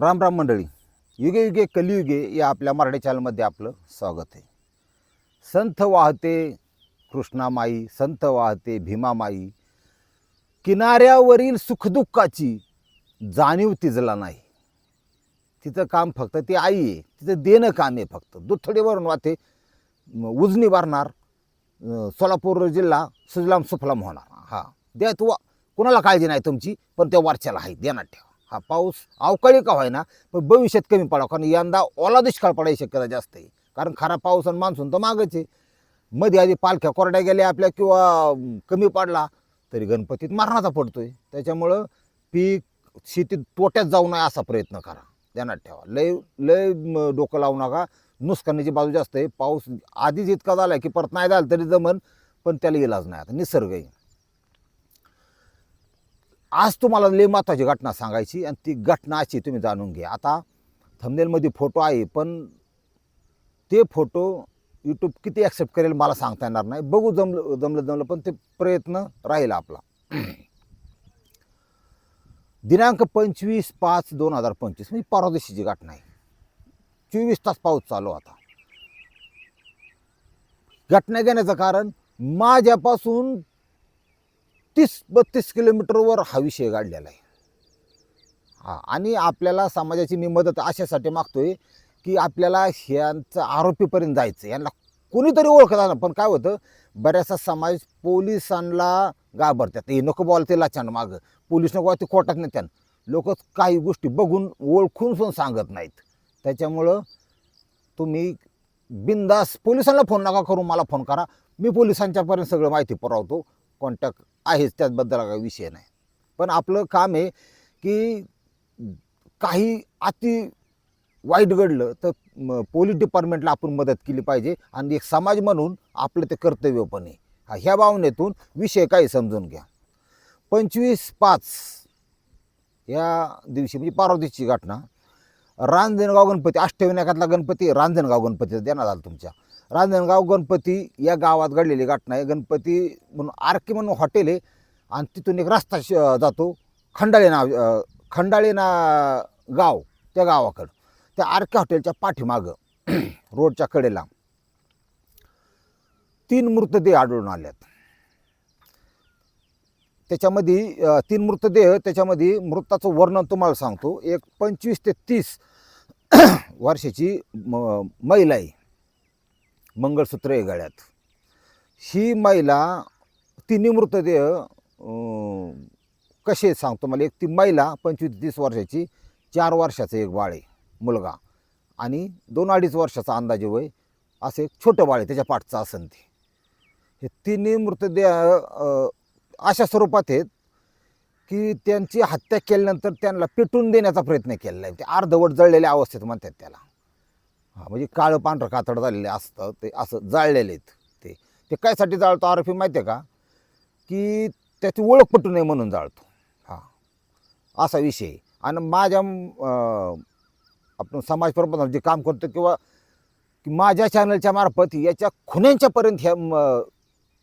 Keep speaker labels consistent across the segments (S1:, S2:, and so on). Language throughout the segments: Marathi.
S1: राम राम मंडळी. युगे युगे कलियुगे या आपल्या मराठी चॅनलमध्ये आपलं स्वागत आहे. संत वाहते कृष्णामाई संत वाहते भीमामाई. किनाऱ्यावरील सुखदुःखाची जाणीव तिजला नाही. तिचं काम फक्त ती आई आहे. तिचं देणं काम आहे फक्त. दुथडीवरून वाहते उजनी वारणार सोलापूर जिल्हा सुजलाम सुफलाम होणार. हा. द्या तू कुणाला काळजी नाही तुमची पण त्या वरच्याला आहे. देणार ठेवा. हा पाऊस अवकाळी का होईना पण भविष्यात कमी पडावं कारण यंदा ओला दुष्काळ पडायची शक्यता जास्त आहे. कारण खरा पाऊस आणि मान्सून तर मागच आहे. मध्ये आधी पालख्या कोरड्या गेल्या आपल्या किंवा कमी पडला तरी गणपतीत मारहाचा पडतो आहे त्याच्यामुळं पीक शेतीत तोट्यात जाऊ नये असा प्रयत्न करा. ध्यानात ठेवा. लय लय डोकं लावू नका. नुकसानीची बाजू जास्त आहे. पाऊस आधीच इतका झाला की परत नाही झाला तरी जमन पण त्याला इलाज नाही आता. निसर्ग आहे. आज तुम्हाला लय महत्त्वाची घटना सांगायची आणि ती घटना अशी तुम्ही जाणून घ्या. आता थंबनेलमध्ये फोटो आहे पण ते फोटो यूट्यूब किती ॲक्सेप्ट करेल मला सांगता येणार नाही. बघू जमलं जमलं जमलं पण ते प्रयत्न राहील आपला. दिनांक पंचवीस पाच दोन हजार पंचवीस म्हणजे परवा दिवशीची घटना आहे. चोवीस तास पाऊस चालू होता घटना घेण्याचं कारण माझ्यापासून तीस बत्तीस किलोमीटरवर हा विषय काढलेला आहे. हा आणि आपल्याला समाजाची मी मदत अशासाठी मागतोय की आपल्याला ह्यांचं आरोपीपर्यंत जायचं यांना कोणीतरी ओळखत पण काय होतं बऱ्याचसा समाज पोलिसांना घाबरतात. हे नको बोलते लाचांड मागं. पोलीस नको ते खोटत नाही त्यानं लोक काही गोष्टी बघून ओळखून पण सांगत नाहीत. त्याच्यामुळं तुम्ही बिंदास पोलिसांना फोन नका करू मला फोन करा. मी पोलिसांच्यापर्यंत सगळं माहिती पुरवतो. कॉन्टॅक्ट आहेच त्याचबद्दल काही विषय नाही. पण आपलं काम आहे की काही अति वाईट घडलं तर पोलीस डिपार्टमेंटला आपण मदत केली पाहिजे आणि एक समाज म्हणून आपलं ते कर्तव्य पण आहे. ह्या भावनेतून विषय काही समजून घ्या. पंचवीस पाच या दिवशी म्हणजे पार्वतीची घटना. रांजणगाव गणपती अष्टविनायकातला गणपती रांजणगाव गणपतीचा देण्यात आला तुमच्या. रांजणगाव गणपती या गावात घडलेली घटना आहे. गणपती म्हणून आरके म्हणून हॉटेल आहे. आणि तिथून एक रस्ता श- जातो. खंडाळे नाव खंडाळे ना गाव त्या गावाकडं. त्या आरके हॉटेलच्या पाठीमागं रोडच्या कडेला तीन मृतदेह आढळून आल्यात त्याच्यामध्ये तीन मृतदेह त्याच्यामध्ये मृताचं वर्णन तुम्हाला सांगतो. एक पंचवीस ते तीस वर्षाची म- महिला आहे. मंगळसूत्र आहे गळ्यात. ही महिला तिन्ही मृतदेह कसे सांगतो मला. एक ती महिला पंचवीस तीस वर्षाची चार वर्षाचं एक बाळ आहे मुलगा. आणि दोन अडीच वर्षाचा अंदाजे वय असं एक छोटं बाळ आहे त्याच्या पाठचं असन ते. हे तिन्ही मृतदेह अशा स्वरूपात आहेत की त्यांची हत्या केल्यानंतर त्यांना पेटून देण्याचा प्रयत्न केलेला आहे. ते अर्धवट जळलेल्या अवस्थेत म्हणतात त्याला. हां म्हणजे काळं पांढरं कातड झालेले असतं ते असं जाळलेले आहेत ते. ते कायसाठी जाळतो आरोपी माहिती आहे का? की त्याची ओळख पटू नये म्हणून जाळतो. हां असा विषय आणि माझ्या आपण समाज प्रबंधन जे काम करतो किंवा की माझ्या चॅनलच्या मार्फत याच्या खुन्यांच्यापर्यंत ह्या म,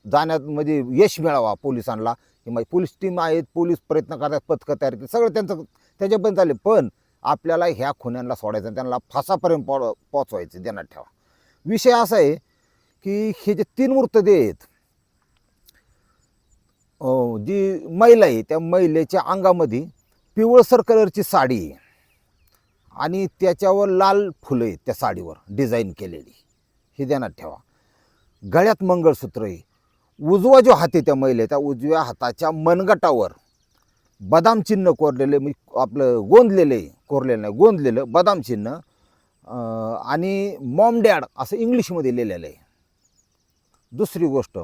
S1: जाण्यात म्हणजे यश मिळावा पोलिसांना. की माझी पोलीस टीम आहेत पोलीस प्रयत्न करतात पथकं तयार केली सगळं त्यांचं त्याच्यापर्यंत आले पण आपल्याला ह्या खुन्यांना सोडायचं त्यांना फासापर्यंत पो पोचवायचं देण्यात ठेवा. विषय असा आहे की हे जे तीन मृतदेह आहेत जी महिला आहे त्या महिलेच्या अंगामध्ये पिवळसर कलरची साडी आहे आणि त्याच्यावर लाल फुलं आहेत त्या साडीवर डिझाईन केलेली. हे ध्यानात ठेवा. गळ्यात मंगळसूत्र आहे. उजवा जो हात आहे त्या महिले त्या उजव्या हाताच्या मनगटावर बदाम चिन्ह कोरलेले म्हणजे आपलं गोंदलेलं आहे कोरलेलं नाही गोंदलेलं बदाम चिन्ह आणि मॉम डॅड असं इंग्लिशमध्ये लिहिलेलं आहे. दुसरी गोष्ट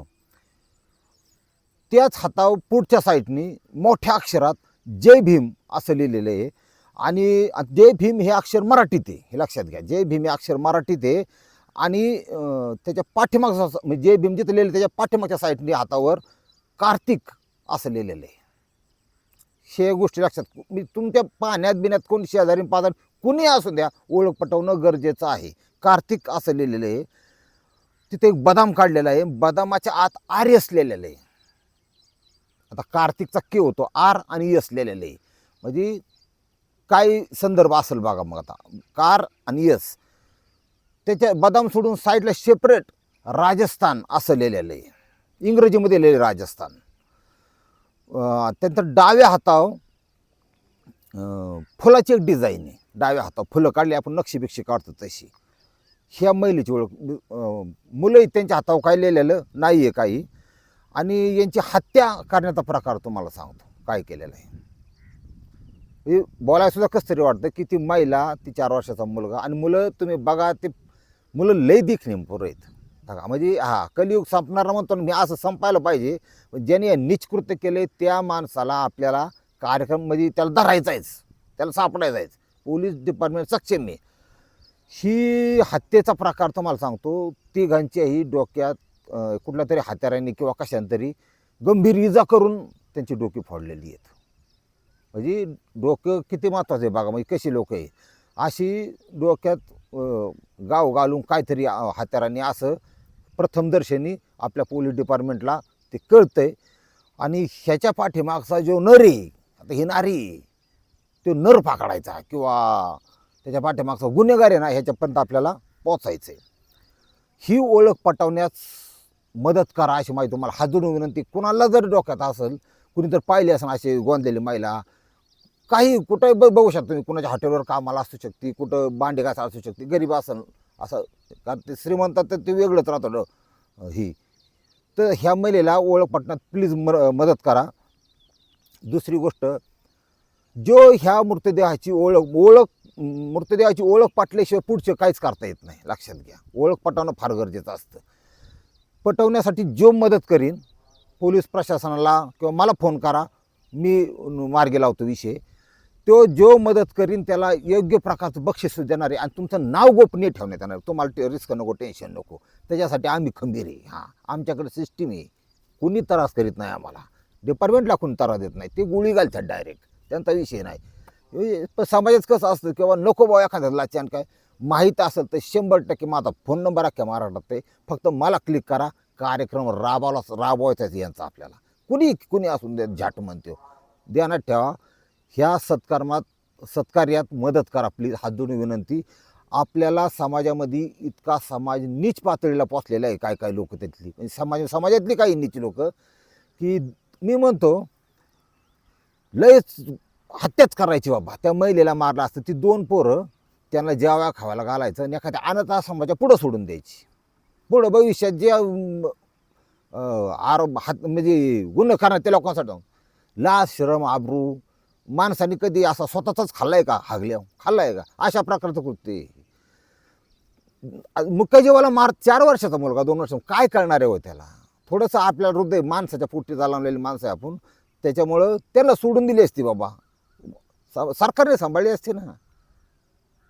S1: त्याच हातावर पुढच्या साईडनी मोठ्या अक्षरात जय भीम असं लिहिलेलं आहे. आणि जय भीम हे अक्षर मराठीत आहे हे लक्षात घ्या. जय भीम हे अक्षर मराठीत आहे. आणि त्याच्या पाठीमागचा म्हणजे जय भीम जिथं लिहिलं त्याच्या पाठीमागच्या साईडने हातावर कार्तिक असं लिहिलेलं आहे. हे गोष्टी लक्षात. मी तुमच्या पाण्यात बिण्यात कोण शेजारी पाजारी कुणी असू द्या ओळख पटवणं गरजेचं आहे. कार्तिक असं लिहिलेलं आहे. तिथे एक बदाम काढलेला आहे. बदामाच्या आत आर एस लिहिलेलं आहे. आता कार्तिकचा के होतो. आर आणि यस लिहिलेलं आहे. म्हणजे काय संदर्भ असेल बघा मग आता. कार आणि यस त्याच्या बदाम सोडून साईडला सेपरेट राजस्थान असं लिहिलेलं आहे. इंग्रजीमध्ये लिहिले राजस्थान. त्यानंतर डाव्या हातावर फुलाची एक डिझाईन आहे. डाव्या हातावर फुलं काढली आपण नक्षीपेक्षी काढतो तशी. ह्या महिलेची ओळख मुलंही त्यांच्या हातावर काय लिहिलेलं नाही आहे काही. आणि यांची हत्या करण्याचा प्रकार तुम्हाला सांगतो काय केलेला आहे. हे बोलायला सुद्धा कसं तरी वाटतं की ती महिला ती चार वर्षाचा मुलगा आणि मुलं तुम्ही बघा ते मुलं लय दिखणे पुरं आहेत. बघा म्हणजे हा कलियुग संपणारा म्हणतो मी असं संपायला पाहिजे. पण ज्याने निष्कृत्य केले त्या माणसाला आपल्याला कार्यक्रम म्हणजे त्याला धरायचायच. त्याला सापडायचायच. पोलीस डिपार्टमेंट सक्षम आहे. ही हत्येचा प्रकार तुम्हाला सांगतो. तिघांच्याही डोक्यात कुठल्या तरी हात्याराने किंवा कशाने गंभीर इजा करून त्यांची डोकी फोडलेली आहेत. म्हणजे डोकं किती महत्त्वाचं आहे बघा म्हणजे कशी लोक आहे अशी डोक्यात गाव घालून काहीतरी अं, असं प्रथमदर्शनी आपल्या पोलीस डिपार्टमेंटला ते कळतंय. आणि ह्याच्या पाठीमागचा जो नर आहे आता ही नारी तो नर पकडायचा किंवा त्याच्या पाठीमागचा गुन्हेगार आहे ना ह्याच्यापर्यंत आपल्याला पोचायचं आहे ही ओळख पटवण्यास मदत करा अशी माहिती तुम्हाला हात जोडून विनंती. कुणाला जर डोक्यात असेल कुणी जर पाहिली असेल असे गोंधलेली महिला काही कुठं ब बघू शकता तुम्ही कुणाच्या हॉटेलवर कामाला असू शकते कुठं भांडी घासा असू शकते गरीब असेल असं कारण ते श्रीमंतात तर ते वेगळंच राहतं ही. तर ह्या महिलेला ओळख पटण्यात प्लीज म मदत करा. दुसरी गोष्ट जो ह्या मृतदेहाची ओळख ओळख मृतदेहाची ओळख पटल्याशिवाय पुढचे काहीच करता येत नाही लक्षात घ्या. ओळख पटवणं फार गरजेचं असतं. पटवण्यासाठी जो मदत करीन पोलीस प्रशासनाला किंवा मला फोन करा मी मार्गी लावतो विषय. तो जो मदत करीन त्याला योग्य प्रकारचं बक्षीस देणार आहे आणि तुमचं नाव गोपनीय ठेवण्यात येणार तुम्हाला तुम्हाला रिस्क नको टेन्शन नको. त्याच्यासाठी आम्ही खंबीर आहे. हां आमच्याकडे सिस्टीम आहे. कुणी त्रास करीत नाही आम्हाला. डिपार्टमेंटला कोणी त्रास देत नाही. ते गोळी घालतात डायरेक्ट त्यांचा विषय नाही. पण समाजात कसं असतं किंवा नको बाबा एखाद्या लाच्यान काय? माहीत असेल तर शंभर टक्के माझा फोन नंबर अख्ख्या महाराष्ट्रात ते फक्त मला क्लिक करा. कार्यक्रम राबवला राबवायचाच यांचा आपल्याला. कुणी कुणी असून दे झाट म्हणतो हो. ध्यानात ठेवा. ह्या सत्कर्मात सत्कार्यात मदत करा प्लीज हात जोडून विनंती. आपल्याला समाजामध्ये इतका समाज नीच पातळीला पोचलेला आहे काय काय लोक त्यातली. म्हणजे समाज समाजातली काही नीच लोक की मी म्हणतो लयच हत्याच करायची बाबा. त्या महिलेला मारलं असतं ती दोन पोरं त्यांना जेव्हा खावायला घालायचं आणि एखाद्या अनाथा आश्रमाच्या पुढं सोडून द्यायची. पुढं भविष्यात जे आरोप हात म्हणजे गुन्हे करणार त्या लोकांसाठी. लाज श्रम आबरू माणसाने कधी असा स्वतःचाच खाल्लाय का? हागल्या. खाल्लाय का? अशा प्रकारचं कृत्य आहे. मार चार वर्षाचा मुलगा दोन वर्ष काय करणार आहे हो त्याला? थोडंसं आपल्या हृदय माणसाच्या पोटी चालवलेली माणसं आहे आपण. त्याच्यामुळं त्याला सोडून दिली असती बाबा. सरकारने सांभाळली असती ना.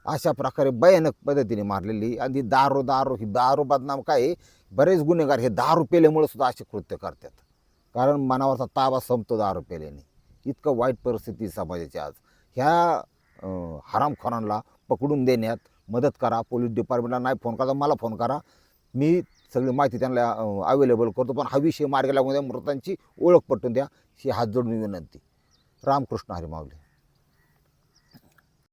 S1: अशा प्रकारे भयानक पद्धतीने मारलेली. आणि दारू दारू ही दारू बदनाम काय आहे, बरेच गुन्हेगार हे दारू पेल्यामुळे सुद्धा असे कृत्य करतात. कारण मनावरचा ताबा संपतो दारू पेल्याने. इतकं वाईट परिस्थिती समाजाची आज. ह्या हरामखोरांना पकडून देण्यात मदत करा. पोलीस डिपार्टमेंटला नाही फोन करा मला फोन करा. मी सगळी माहिती त्यांना अवेलेबल करतो पण हा विषय मार्ग लागून द्या मृतांची ओळख पटवून द्या. ही हात जोडून विनंती. रामकृष्ण हरी